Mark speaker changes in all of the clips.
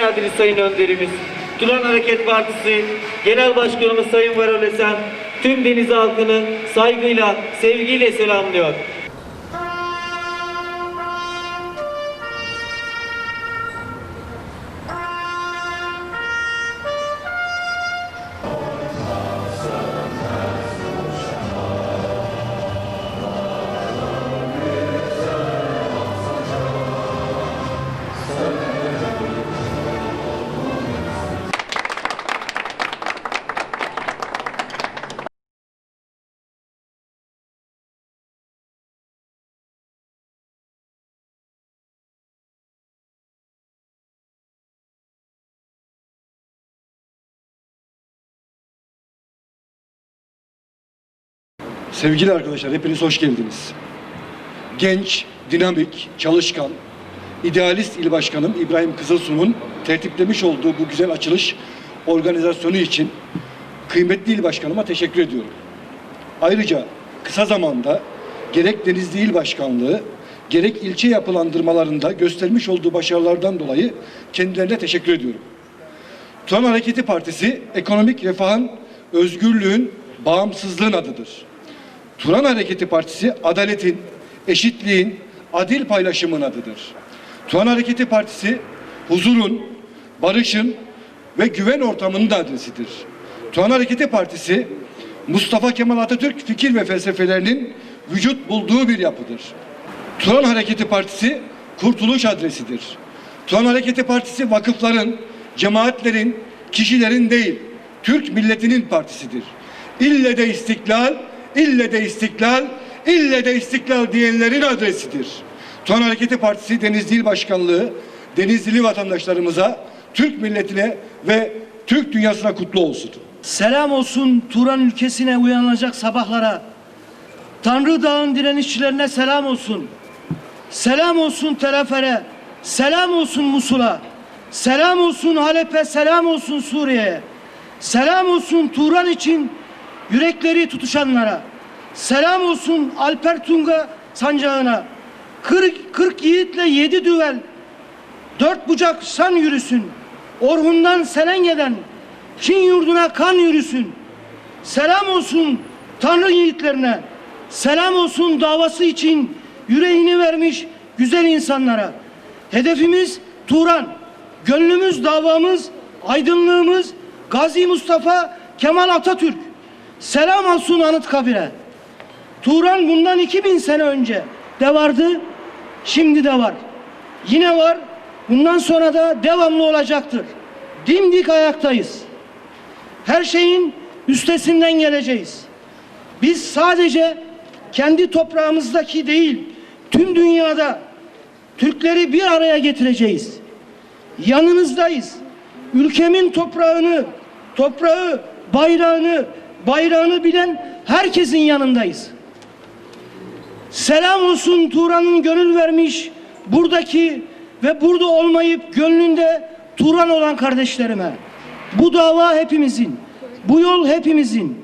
Speaker 1: geldiniz Sayın Önderimiz. Turan Hareket Partisi Genel Başkanımız Sayın Varol Esen tüm deniz halkını saygıyla, sevgiyle selamlıyor.
Speaker 2: Sevgili arkadaşlar hepiniz hoş geldiniz. Genç, dinamik, çalışkan, idealist il başkanım İbrahim Kızılsu'nun tertiplemiş olduğu bu güzel açılış organizasyonu için kıymetli il başkanıma teşekkür ediyorum. Ayrıca kısa zamanda gerek Denizli İl Başkanlığı gerek ilçe yapılandırmalarında göstermiş olduğu başarılardan dolayı kendilerine teşekkür ediyorum. Turan Hareketi Partisi ekonomik refahın, özgürlüğün, bağımsızlığın adıdır. Turan Hareketi Partisi adaletin, eşitliğin, adil paylaşımın adıdır. Turan Hareketi Partisi huzurun, barışın ve güven ortamının da adresidir. Turan Hareketi Partisi Mustafa Kemal Atatürk fikir ve felsefelerinin vücut bulduğu bir yapıdır. Turan Hareketi Partisi kurtuluş adresidir. Turan Hareketi Partisi vakıfların, cemaatlerin, kişilerin değil, Türk milletinin partisidir. İlle de istiklal, ille de istiklal, ille de istiklal diyenlerin adresidir. Turan Hareketi Partisi Denizli İl Başkanlığı, Denizlili vatandaşlarımıza, Türk milletine ve Türk dünyasına kutlu olsun.
Speaker 3: Selam olsun Turan ülkesine uyanacak sabahlara. Tanrı Dağı'nın direnişçilerine selam olsun. Selam olsun Telefer'e. Selam olsun Musul'a. Selam olsun Halep'e. Selam olsun Suriye'ye. Selam olsun Turan için yürekleri tutuşanlara. Selam olsun Alper Tunga sancağına. 40, 40 yiğitle 7 düvel Dört bucak san yürüsün. Orhun'dan Selenge'den Çin yurduna kan yürüsün. Selam olsun Tanrı yiğitlerine. Selam olsun davası için yüreğini vermiş güzel insanlara. Hedefimiz Turan. Gönlümüz davamız, aydınlığımız Gazi Mustafa Kemal Atatürk. Selam olsun Anıtkabir'e. Turan bundan 2000 sene önce de vardı, şimdi de var. Yine var, bundan sonra da devamlı olacaktır. Dimdik ayaktayız. Her şeyin üstesinden geleceğiz. Biz sadece kendi toprağımızdaki değil, tüm dünyada Türkleri bir araya getireceğiz. Yanınızdayız. Ülkemin toprağını, toprağı, bayrağını, bayrağını bilen herkesin yanındayız. Selam olsun Turan'ın gönül vermiş buradaki ve burada olmayıp gönlünde Turan olan kardeşlerime. Bu dava hepimizin. Bu yol hepimizin.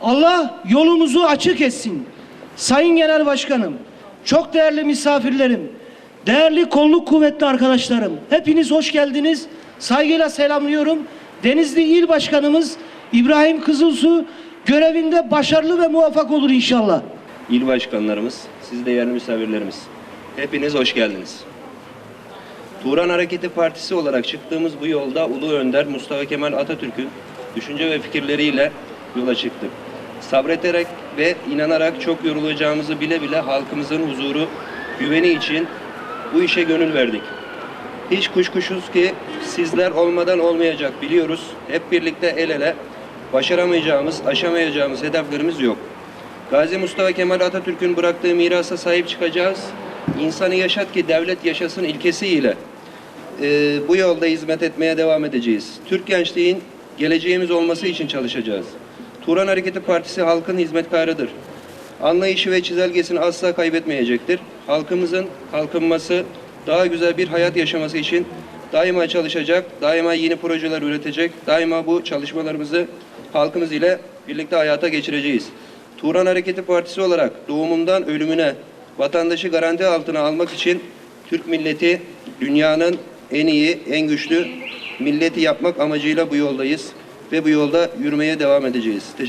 Speaker 3: Allah yolumuzu açık etsin. Sayın Genel Başkanım, çok değerli misafirlerim, değerli kolluk kuvvetli arkadaşlarım, hepiniz hoş geldiniz. Saygıyla selamlıyorum. Denizli İl Başkanımız İbrahim Kızılsu görevinde başarılı ve muvaffak olur inşallah.
Speaker 4: il başkanlarımız, siz değerli misafirlerimiz. Hepiniz hoş geldiniz. Turan Hareketi Partisi olarak çıktığımız bu yolda Ulu Önder Mustafa Kemal Atatürk'ün düşünce ve fikirleriyle yola çıktık. Sabreterek ve inanarak çok yorulacağımızı bile bile halkımızın huzuru, güveni için bu işe gönül verdik. Hiç kuşkusuz ki sizler olmadan olmayacak biliyoruz. Hep birlikte el ele başaramayacağımız, aşamayacağımız hedeflerimiz yok. Gazi Mustafa Kemal Atatürk'ün bıraktığı mirasa sahip çıkacağız. İnsanı yaşat ki devlet yaşasın ilkesiyle e, bu yolda hizmet etmeye devam edeceğiz. Türk gençliğin geleceğimiz olması için çalışacağız. Turan Hareketi Partisi halkın hizmetkarıdır. Anlayışı ve çizelgesini asla kaybetmeyecektir. Halkımızın kalkınması, daha güzel bir hayat yaşaması için daima çalışacak, daima yeni projeler üretecek, daima bu çalışmalarımızı halkımız ile birlikte hayata geçireceğiz. Turan Hareketi Partisi olarak doğumundan ölümüne vatandaşı garanti altına almak için Türk milleti dünyanın en iyi, en güçlü milleti yapmak amacıyla bu yoldayız ve bu yolda yürümeye devam edeceğiz.